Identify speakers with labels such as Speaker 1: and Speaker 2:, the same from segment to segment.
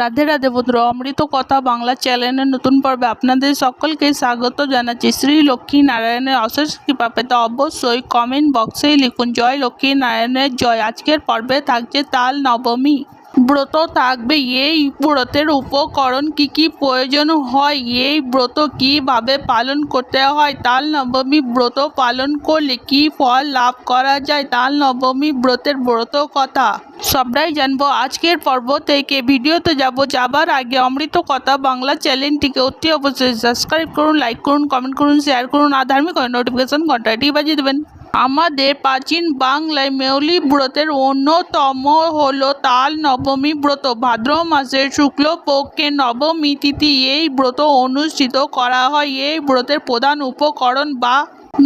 Speaker 1: রাধে রাধে বন্ধুরা, অমৃত কথা বাংলা চ্যানেলের নতুন পর্বে আপনাদের সকলকে স্বাগত জানাচ্ছি। শ্রী লক্ষ্মী নারায়ণের অশেষ কৃপা পেতে অবশ্যই কমেন্ট বক্সেই লিখুন, জয় লক্ষ্মী নারায়ণের জয়। আজকের পর্বে থাকছে তাল নবমী। ব্রত থাকবে। এই ব্রতের উপকরণ কি কি প্রয়োজন হয়? এই ব্রত কীভাবে পালন করতে হয়? তাল নবমী ব্রত পালন করলে কি ফল লাভ করা যায়? তাল নবমী ব্রতের ব্রত কথা সবটাই জানব আজকের পর্ব থেকে। ভিডিওতে যাব যাবার আগে অমৃত কথা বাংলা চ্যানেলটিকে অতি অবশ্যই সাবস্ক্রাইব করুন লাইক করুন কমেন্ট করুন শেয়ার করুন, আর ধার্মিক নোটিফিকেশন ঘন্টাটি বাজিয়ে দেবেন। আমাদের প্রাচীন বাংলায় মেউলি ব্রতের অন্যতম হলো তাল নবমী ব্রত। ভাদ্র মাসের শুক্লপক্ষে নবমী তিথি এই ব্রত অনুষ্ঠিত করা হয়। এই ব্রতের প্রধান উপকরণ বা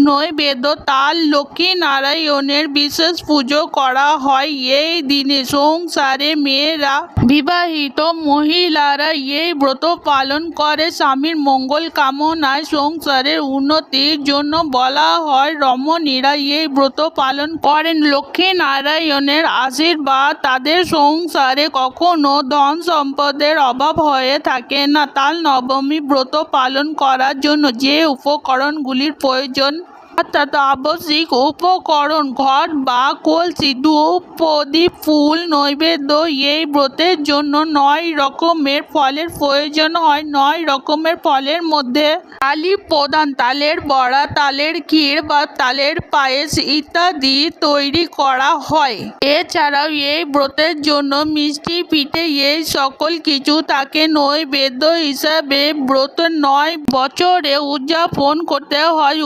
Speaker 1: নৈবেদ্য তাল লক্ষ্মী নারায়ণের বিশেষ পুজো করা হয়। এই দিনে সংসারে মেয়েরা বিবাহিত মহিলারা এই ব্রত পালন করে। স্বামীর মঙ্গল কামনায় সংসারের উন্নতির জন্য বলা হয়, রমণীরা এই ব্রত পালন করেন। লক্ষ্মী নারায়ণের আশীর্বাদ তাদের সংসারে কখনো ধন সম্পদের অভাব হয়ে থাকে না। তাল নবমী ব্রত পালন করার জন্য যে উপকরণগুলির প্রয়োজন অর্থাৎ আবশ্যিক উপকরণ, ঘট বা কলসি ধূপ প্রদীপ ফুল, নৈবেদ্য, এই ব্রতের জন্য নয় রকমের ফলের প্রয়োজন হয়। নয় রকমের ফলের মধ্যে তালি প্রধান, তালের বড়া, তালের ক্ষীর বা তালের পায়েস ইত্যাদি তৈরি করা হয়। এছাড়াও এই ব্রতের জন্য মিষ্টি পিঠে এই সকল কিছু তাকে নৈবেদ্য হিসাবে ব্রত নয়, বছরে উদযাপন করতে হয়।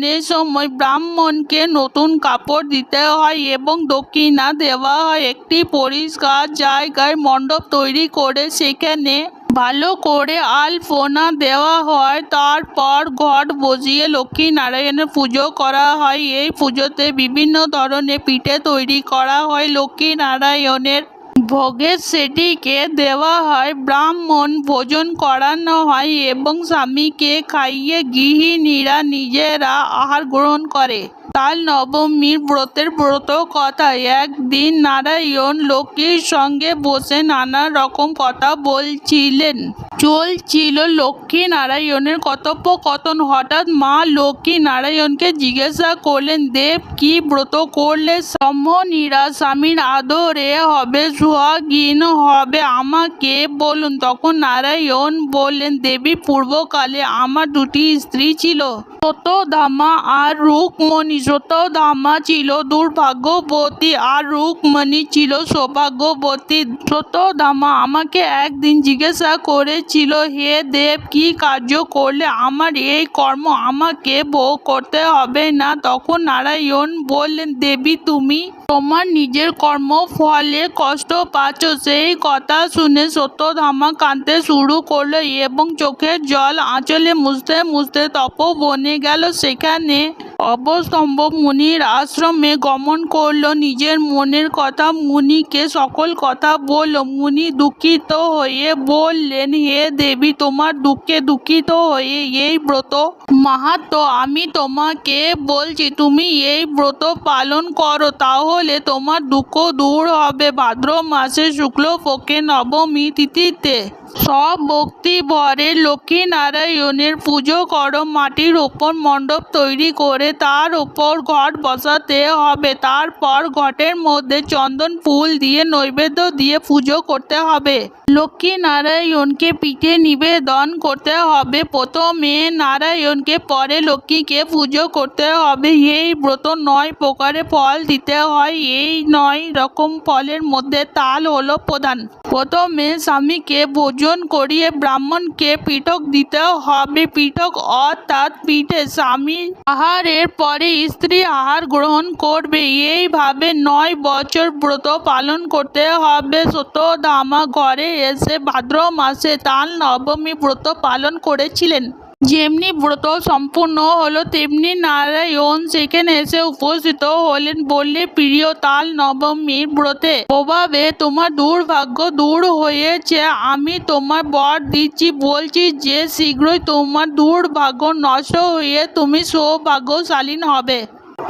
Speaker 1: উদযাপনের সময় ব্রাহ্মণকে নতুন কাপড় দিতে হয় এবং দক্ষিণা দেওয়া হয়। একটি পরিষ্কার জায়গায় মণ্ডপ তৈরি করে সেখানে ভালো করে আলপনা দেওয়া হয়। তারপর ঘট বজিয়ে লক্ষ্মী নারায়ণের পুজো করা হয়। এই পুজোতে বিভিন্ন ধরনের পিঠে তৈরি করা হয়। লক্ষ্মী নারায়ণের ভোগের সেটিকে দেওয়া হয়, ব্রাহ্মণ ভোজন করানো হয় এবং স্বামীকে খাইয়ে গৃহিণীরা নিজেরা আহার গ্রহণ করে। তাল নবমীর ব্রতের ব্রত কথা। একদিন নারায়ণ লক্ষ্মীর সঙ্গে বসে নানা রকম কথা বলছিলেন। চলছিল লক্ষ্মী নারায়ণের কথোপকথন। হঠাৎ মা লক্ষ্মী নারায়ণকে জিজ্ঞাসা করলেন, দেব, কি ব্রত করলে সম্মনীরা স্বামীর আদরে হবে, সুহাগীন হবে? আমাকে বলুন। তখন নারায়ণ বললেন, দেবী, পূর্বকালে আমার দুটি স্ত্রী ছিল। সত্যধামা আর রুকমণি সত্যধামা ছিল দুর্ভাগ্যবতী আর রুকমণি ছিল সৌভাগ্যবতী। সত্যধামা আমাকে একদিন জিজ্ঞাসা করেছিল, হে দেব, কি কার্য করলে আমার এই কর্ম আমাকে ভোগ করতে হবে না? তখন নারায়ণ বললেন, দেবী, তুমি তোমার নিজের কর্ম ফলে কষ্ট পাচ্ছ। সেই কথা শুনে সত্যধামা কাঁদতে শুরু করল এবং চোখের জল আঁচলে মুছতে মুছতে তপবনে গেল। সেখানে অবস্তম্ভ মুনির আশ্রমে গমন করল। নিজের মনের কথা মুনিকে সকল কথা বলল। মুনি দুঃখিত হয়ে বললেন, হে দেবী, তোমার দুঃখে দুঃখিত হয়ে এই ব্রত মাহাত্ম আমি তোমাকে বলছি। তুমি এই ব্রত পালন করো, তাহলে তোমার দুঃখ দূর হবে। ভাদ্র মাসে শুক্লপক্ষে নবমী তিথিতে সব ভক্তি ভরে লক্ষ্মী নারায়ণের পুজো করো, মাটির ওপর মণ্ডপ তৈরি করে, তার ওপর ঘট বসাতে হবে, তারপর ঘটের মধ্যে চন্দন ফুল দিয়ে, নৈবেদ্য দিয়ে পুজো করতে হবে। লক্ষ্মী নারায়ণকে পিঠে নিবেদন করতে হবে। প্রথমে নারায়ণকে, পরে লক্ষ্মীকে পুজো করতে হবে। এই ব্রত নয় প্রকারে ফল দিতে হয়, এই নয় রকম ফলের মধ্যে তাল হলো প্রধান। প্রথমে স্বামীকে ভোজন করিয়ে ব্রাহ্মণকে পিঠক দিতে হবে। পিঠক অর্থাৎ পিঠে স্বামী আহারের পরে স্ত্রী আহার গ্রহণ করবে। এইভাবে নয় বছর ব্রত পালন করতে হবে। সত্যধামা ঘরে এসে ভাদ্র মাসে তাল নবমী ব্রত পালন করেছিলেন। যেমনি ব্রত সম্পূর্ণ হলো, তেমনি নারায়ণ সেখানে এসে উপস্থিত হলেন বললে, প্রিয়, তাল নবমীর ব্রতে প্রভাবে তোমার দুর্ভাগ্য দূর হয়েছে। আমি তোমার বর দিচ্ছি, বলছি যে শীঘ্রই তোমার দুর্ভাগ্য নষ্ট হয়ে তুমি সৌভাগ্যশালীন হবে।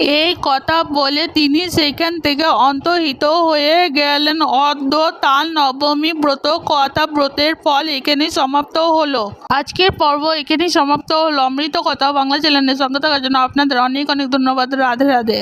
Speaker 1: এই কথা বলে তিনি সেখান থেকে অন্তর্হিত হয়ে গেলেন। অর্ধ তাল নবমী ব্রত কথা ব্রতের ফল এখানে সমাপ্ত হলো। আজকের পর্ব এখানে সমাপ্ত হলো। অমৃত কথা বাংলা চ্যানেলের সঙ্গে থাকার জন্য আপনাদের অনেক অনেক ধন্যবাদ। রাধে রাধে।